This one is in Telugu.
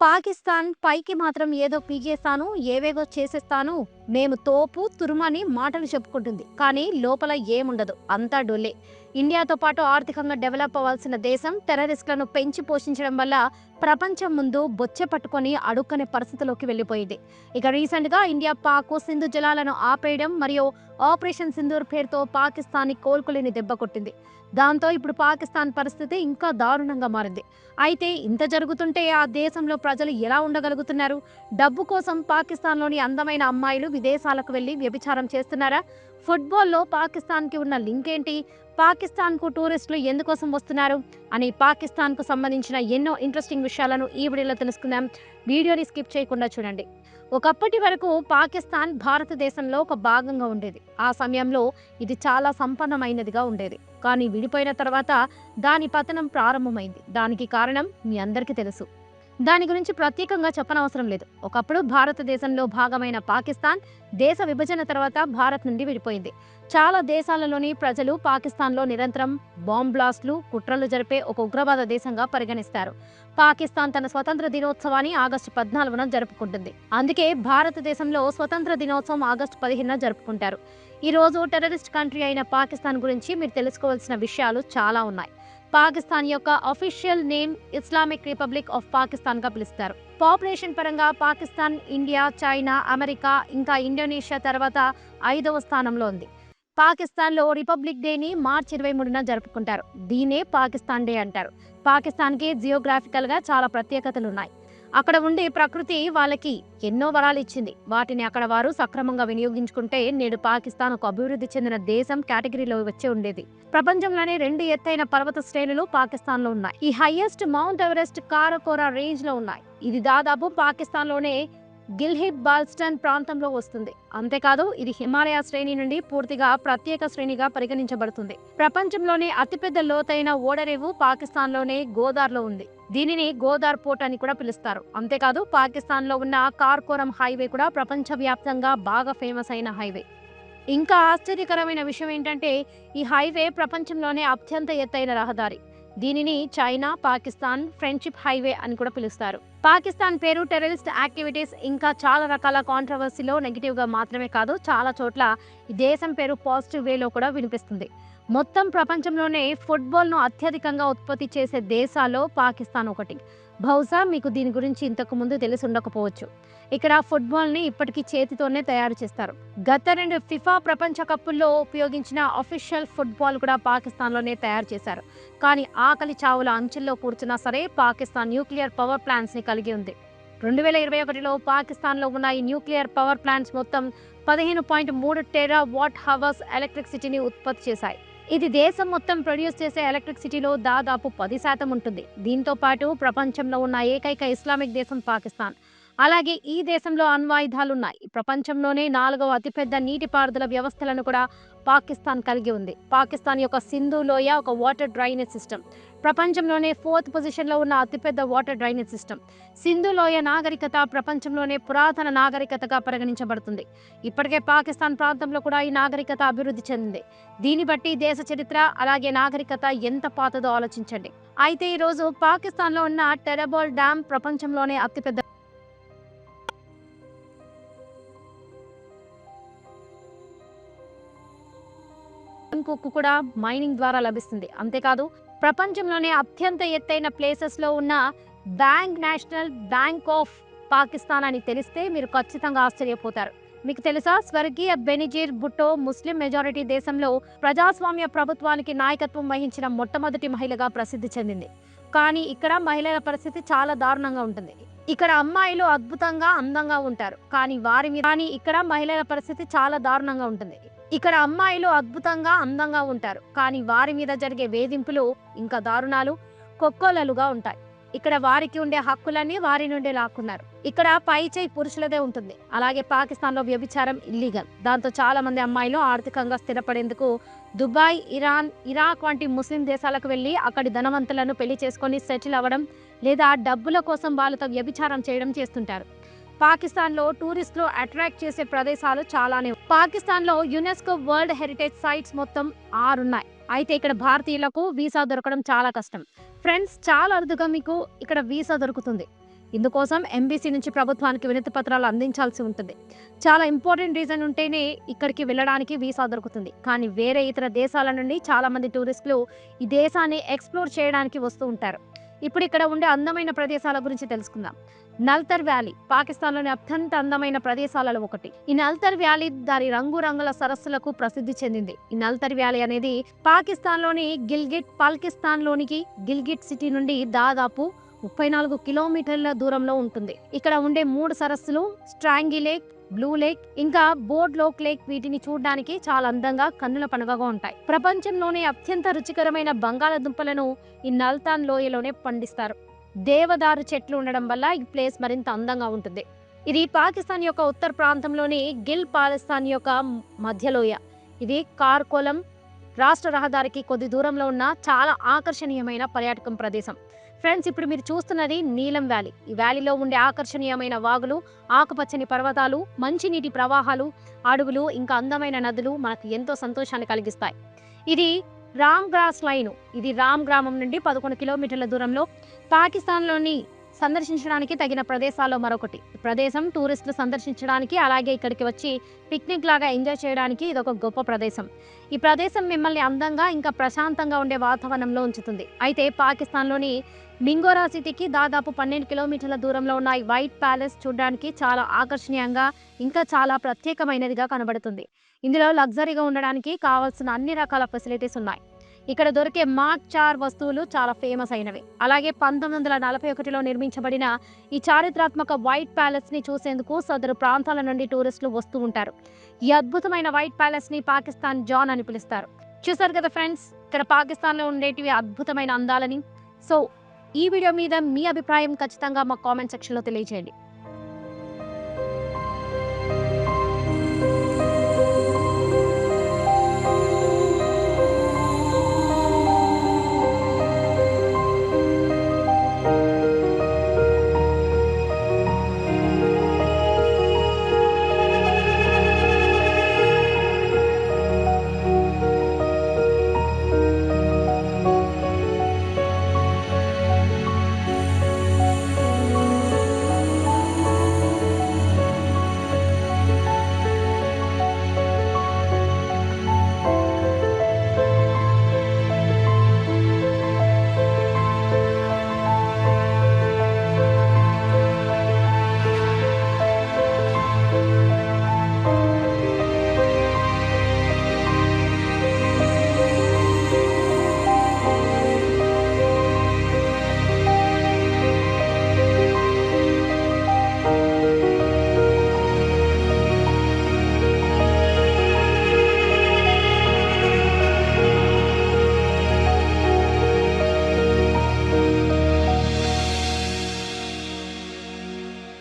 పాకిస్తాన్ పైకి మాత్రం ఏదో పీకేస్తాను ఏవేవో చేసేస్తాను మేము తోపు తురుమని మాటలు చెప్పుకుంటుంది. కానీ లోపల ఏముండదు. అంతా డొల్లే. ఇండియాతో పాటు ఆర్థికంగా డెవలప్ అవ్వాల్సిన దేశం టెర్రరిస్టులను పెంచి పోషించడం వల్ల ప్రపంచం ముందు బొచ్చె పట్టుకొని అడుక్కనే పరిస్థితిలోకి వెళ్ళిపోయింది. ఇక రీసెంట్గా ఇండియా పాక్ సింధు జలాలను ఆపేయడం మరియు ఆపరేషన్ సింధూర్ పేరుతో పాకిస్తాన్ కోలుకోలేని దెబ్బ కొట్టింది. దాంతో ఇప్పుడు పాకిస్తాన్ పరిస్థితి ఇంకా దారుణంగా మారింది. అయితే ఇంత జరుగుతుంటే ఆ దేశంలో ప్రజలు ఎలా ఉండగలుగుతున్నారు? డబ్బు కోసం పాకిస్తాన్లోని అందమైన అమ్మాయిలు విదేశాలకు వెళ్ళి వ్యభిచారం చేస్తున్నారా? ఫుట్బాల్లో పాకిస్తాన్కి ఉన్న లింక్ ఏంటి? పాకిస్తాన్కు టూరిస్టులు ఎందుకోసం వస్తున్నారు అని పాకిస్తాన్కు సంబంధించిన ఎన్నో ఇంట్రెస్టింగ్ విషయాలను ఈ వీడియోలో తెలుసుకుందాం. వీడియోని స్కిప్ చేయకుండా చూడండి. ఒకప్పటి వరకు పాకిస్తాన్ భారతదేశంలో ఒక భాగంగా ఉండేది. ఆ సమయంలో ఇది చాలా సంపన్నమైనదిగా ఉండేది. కానీ విడిపోయిన తర్వాత దాని పతనం ప్రారంభమైంది. దానికి కారణం మీ అందరికీ తెలుసు. దాని గురించి ప్రత్యేకంగా చెప్పనవసరం లేదు. ఒకప్పుడు భారతదేశంలో భాగమైన పాకిస్తాన్ దేశ విభజన తర్వాత భారత్ నుండి విడిపోయింది. చాలా దేశాలలోని ప్రజలు పాకిస్తాన్లో నిరంతరం బాంబ్ బ్లాస్ట్లు కుట్రలు జరిపే ఒక ఉగ్రవాద దేశంగా పరిగణిస్తారు. పాకిస్తాన్ తన స్వతంత్ర దినోత్సవాన్ని ఆగస్టు పద్నాలుగున జరుపుకుంటుంది. అందుకే భారతదేశంలో స్వతంత్ర దినోత్సవం ఆగస్టు పదిహేనున జరుపుకుంటారు. ఈ రోజు టెర్రరిస్ట్ కంట్రీ అయిన పాకిస్తాన్ గురించి మీరు తెలుసుకోవాల్సిన విషయాలు చాలా ఉన్నాయి. పాకిస్తాన్ యొక్క official name Islamic republic of పాకిస్తాన్గా పిలుస్తారు. పాపులేషన్ పరంగా పాకిస్తాన్ ఇండియా చైనా అమెరికా ఇంకా ఇండోనేషియా తర్వాత ఐదవ స్థానంలో ఉంది. పాకిస్తాన్లో రిపబ్లిక్ డేని మార్చి ఇరవై మూడున జరుపుకుంటారు. దీనే పాకిస్తాన్ డే అంటారు. పాకిస్తాన్కి జియోగ్రాఫికల్గా చాలా ప్రత్యేకతలు ఉన్నాయి అక్కడ ఉండే ప్రకృతి వాళ్ళకి ఎన్నో వరాలు ఇచ్చింది. వాటిని అక్కడ వారు సక్రమంగా వినియోగించుకుంటే నేడు పాకిస్తాన్ ఒక అభివృద్ధి చెందిన దేశం కేటగిరీలో వచ్చి ఉండేది. ప్రపంచంలోనే రెండు ఎత్తైన పర్వత శ్రేణులు పాకిస్తాన్లో ఉన్నాయి. ఈ హైయెస్ట్ మౌంట్ ఎవరెస్ట్ కారకోరా రేంజ్లో ఉన్నాయి. ఇది దాదాపు పాకిస్తాన్లోనే గిల్హిబ్ బాల్స్టన్ ప్రాంతంలో వస్తుంది. అంతేకాదు ఇది హిమాలయ శ్రేణి నుండి పూర్తిగా ప్రత్యేక శ్రేణిగా పరిగణించబడుతుంది. ప్రపంచంలోనే అతిపెద్ద లోతైన ఓడరేవు పాకిస్తాన్లోనే గోదార్లో ఉంది. దీనిని గోదార్ పోర్ట్ అని కూడా పిలుస్తారు. అంతేకాదు పాకిస్తాన్లో ఉన్న కార్కోరం హైవే కూడా ప్రపంచవ్యాప్తంగా బాగా ఫేమస్ అయిన హైవే. ఇంకా ఆశ్చర్యకరమైన విషయం ఏంటంటే ఈ హైవే ప్రపంచంలోనే అత్యంత ఎత్తైన రహదారి. దీనిని చైనా పాకిస్తాన్ ఫ్రెండ్షిప్ హైవే అని కూడా పిలుస్తారు. పాకిస్తాన్ పేరు టెర్రరిస్ట్ యాక్టివిటీస్ ఇంకా చాలా రకాల కాంట్రవర్సీలో నెగిటివ్గా మాత్రమే కాదు చాలా చోట్ల ఈ దేశం పేరు పాజిటివ్ వేలో కూడా వినిపిస్తుంది. మొత్తం ప్రపంచంలోనే ఫుట్బాల్ను అత్యధికంగా ఉత్పత్తి చేసే దేశాల్లో పాకిస్తాన్ ఒకటి. బహుశా మీకు దీని గురించి ఇంతకు ముందు తెలిసి ఉండకపోవచ్చు. ఇక్కడ ఫుట్బాల్ని ఇప్పటికీ చేతితోనే తయారు చేస్తారు. గత రెండు ఫిఫా ప్రపంచ కప్పుల్లో ఉపయోగించిన అఫీషియల్ ఫుట్బాల్ కూడా పాకిస్తాన్లోనే తయారు చేశారు. కానీ ఆకలి చావుల అంచుల్లో కూర్చున్నా సరే పాకిస్తాన్ న్యూక్లియర్ పవర్ ప్లాంట్స్ని కలిగి ఉంది. రెండు వేల ఇరవై ఒకటిలో పాకిస్తాన్లో ఉన్న ఈ న్యూక్లియర్ పవర్ ప్లాంట్స్ మొత్తం పదిహేను పాయింట్ మూడు టెరా వాట్ హవర్స్ ఎలక్ట్రిసిటీని ఉత్పత్తి చేశాయి. ఇది దేశం మొత్తం ప్రొడ్యూస్ చేసే ఎలక్ట్రిసిటీలో దాదాపు పది శాతం ఉంటుంది. దీంతో పాటు ప్రపంచంలో ఉన్న ఏకైక ఇస్లామిక్ దేశం పాకిస్తాన్. అలాగే ఈ దేశంలో అణ్వాయుధాలు ఉన్నాయి ప్రపంచంలోనే నాలుగవ అతిపెద్ద నీటిపారుదల వ్యవస్థలను కూడా పాకిస్తాన్ కలిగి ఉంది. పాకిస్తాన్ యొక్క సింధు లోయ ఒక వాటర్ డ్రైనేజ్ సిస్టమ్. ప్రపంచంలోనే ఫోర్త్ పొజిషన్లో ఉన్న అతిపెద్ద వాటర్ డ్రైనేజ్ సిస్టమ్. సింధు లోయ నాగరికత ప్రపంచంలోనే పురాతన నాగరికతగా పరిగణించబడుతుంది. ఇప్పటికే పాకిస్తాన్ ప్రాంతంలో కూడా ఈ నాగరికత అభివృద్ధి చెందింది. దీన్ని బట్టి దేశ చరిత్ర అలాగే నాగరికత ఎంత పాతదో ఆలోచించండి. అయితే ఈరోజు పాకిస్తాన్లో ఉన్న టెరబోల్ డ్యామ్ ప్రపంచంలోనే అతిపెద్ద కుక్కు కూడా మైనింగ్ ద్వారా లభిస్తుంది. అంతేకాదు ప్రపంచంలోనే అత్యంత ఎత్తైన ప్లేసెస్లో ఉన్న bank national bank of Pakistan అని తెలిస్తే మీరు ఖచ్చితంగా ఆశ్చర్యపోతారు. మీకు తెలుసా స్వర్గీయ బెనిజీర్ భుట్టో ముస్లిం మెజారిటీ దేశంలో ప్రజాస్వామ్య ప్రభుత్వానికి నాయకత్వం వహించిన మొట్టమొదటి మహిళగా ప్రసిద్ధి చెందింది. కానీ ఇక్కడ మహిళల పరిస్థితి చాలా దారుణంగా ఉంటుంది. ఇక్కడ అమ్మాయిలు అద్భుతంగా అందంగా ఉంటారు. కానీ వారి మీద కానీ ఇక్కడ మహిళల పరిస్థితి చాలా దారుణంగా ఉంటుంది. ఇక్కడ అమ్మాయిలు అద్భుతంగా అందంగా ఉంటారు. కానీ వారి మీద జరిగే వేధింపులు ఇంకా దారుణాలు కొక్కోలలుగా ఉంటాయి. ఇక్కడ వారికి ఉండే హక్కులన్నీ వారి నుండి లాక్కున్నారు. ఇక్కడ పై చేయి పురుషులదే ఉంటుంది. అలాగే పాకిస్తాన్లో వ్యభిచారం ఇల్లీగల్ దాంతో చాలా మంది అమ్మాయిలు ఆర్థికంగా స్థిరపడేందుకు దుబాయ్ ఇరాన్ ఇరాక్ వంటి ముస్లిం దేశాలకు వెళ్ళి అక్కడి ధనవంతులను పెళ్ళి చేసుకొని సెటిల్ అవ్వడం లేదా డబ్బుల కోసం వాళ్ళతో వ్యభిచారం చేయడం చేస్తుంటారు. పాకిస్తాన్లో టూరిస్టులు అట్రాక్ట్ చేసే ప్రదేశాలు చాలానే ఉన్నాయి. పాకిస్తాన్లో యునెస్కో వరల్డ్ హెరిటేజ్ సైట్స్ మొత్తం ఆరున్నాయి. అయితే ఇక్కడ భారతీయులకు వీసా దొరకడం చాలా కష్టం. ఫ్రెండ్స్ చాలా అరుదుగా మీకు ఇక్కడ వీసా దొరుకుతుంది. ఇందుకోసం ఎంబీసీ నుంచి ప్రభుత్వానికి వినతి పత్రాలు అందించాల్సి ఉంటుంది. చాలా ఇంపార్టెంట్ రీజన్ ఉంటేనే ఇక్కడికి వెళ్ళడానికి వీసా దొరుకుతుంది. కానీ వేరే ఇతర దేశాల నుండి చాలామంది టూరిస్టులు ఈ దేశాన్ని ఎక్స్ప్లోర్ చేయడానికి వస్తూ ఉంటారు. ఇప్పుడు ఇక్కడ ఉండే అందమైన ప్రదేశాల గురించి తెలుసుకుందాం. నల్తర్ వ్యాలీ పాకిస్తాన్లోని అత్యంత అందమైన ప్రదేశాలలో ఒకటి. ఈ నల్తర్ వ్యాలీ దాని రంగురంగుల సరస్సులకు ప్రసిద్ధి చెందింది. ఈ నల్తర్ వ్యాలీ అనేది పాకిస్తాన్లోని గిల్గిట్ పాకిస్తాన్లోనికి గిల్గిట్ సిటీ నుండి దాదాపు ముప్పై నాలుగు కిలోమీటర్ల దూరంలో ఉంటుంది. ఇక్కడ ఉండే మూడు సరస్సులు స్ట్రాంగి లేక్ బ్లూ లేక్ ఇంకా బోర్డ్ లోక్ లేక్ వీటిని చూడడానికి చాలా అందంగా కన్నుల పండుగగా ఉంటాయి. ప్రపంచంలోనే అత్యంత రుచికరమైన బంగాళదుంపలను ఈ నల్తాన్ లోయలోనే పండిస్తారు. దేవదారు చెట్లు ఉండడం వల్ల ఈ ప్లేస్ మరింత అందంగా ఉంటుంది. ఇది పాకిస్తాన్ యొక్క ఉత్తర ప్రాంతంలోని గిల్ పాలిస్తాన్ యొక్క మధ్యలోయ. ఇది కార్కోలం రాష్ట్ర రహదారికి కొద్ది దూరంలో ఉన్న చాలా ఆకర్షణీయమైన పర్యాటకం ప్రదేశం. ఫ్రెండ్స్ ఇప్పుడు మీరు చూస్తున్నది నీలం వ్యాలీ. ఈ వ్యాలీలో ఉండే ఆకర్షణీయమైన వాగులు ఆకుపచ్చని పర్వతాలు మంచినీటి ప్రవాహాలు అడవులు ఇంకా అందమైన నదులు మనకు ఎంతో సంతోషాన్ని కలిగిస్తాయి. ఇది రామ్ గ్రాస్ లైన్. ఇది రామ్ గ్రామం నుండి పదకొండు కిలోమీటర్ల దూరంలో పాకిస్తాన్లోని సందర్శించడానికి తగిన ప్రదేశాల్లో మరొకటి. ప్రదేశం టూరిస్టులు సందర్శించడానికి అలాగే ఇక్కడికి వచ్చి పిక్నిక్ లాగా ఎంజాయ్ చేయడానికి ఇది ఒక గొప్ప ప్రదేశం. ఈ ప్రదేశం మిమ్మల్ని అందంగా ఇంకా ప్రశాంతంగా ఉండే వాతావరణంలో ఉంచుతుంది. అయితే పాకిస్తాన్లోని మింగోరా సిటీకి దాదాపు పన్నెండు కిలోమీటర్ల దూరంలో ఉన్న ఈ వైట్ ప్యాలెస్ చూడడానికి చాలా ఆకర్షణీయంగా ఇంకా చాలా ప్రత్యేకమైనదిగా కనబడుతుంది. ఇందులో లగ్జరీగా ఉండడానికి కావాల్సిన అన్ని రకాల ఫెసిలిటీస్ ఉన్నాయి. ఇక్కడ దొరికే మాక్ చార్ వస్తువులు చాలా ఫేమస్ అయినవి. అలాగే పంతొమ్మిది వందల నలభై ఒకటిలో నిర్మించబడిన ఈ చారిత్రాత్మక వైట్ ప్యాలెస్ని చూసేందుకు సదరు ప్రాంతాల నుండి టూరిస్టులు వస్తూ ఉంటారు. ఈ అద్భుతమైన వైట్ ప్యాలెస్ని పాకిస్తాన్ జాన్ అని పిలుస్తారు. చూసారు కదా ఫ్రెండ్స్ ఇక్కడ పాకిస్తాన్లో ఉండేటివి అద్భుతమైన అందాలని. సో ఈ వీడియో మీద మీ అభిప్రాయం ఖచ్చితంగా మా కామెంట్ సెక్షన్లో తెలియజేయండి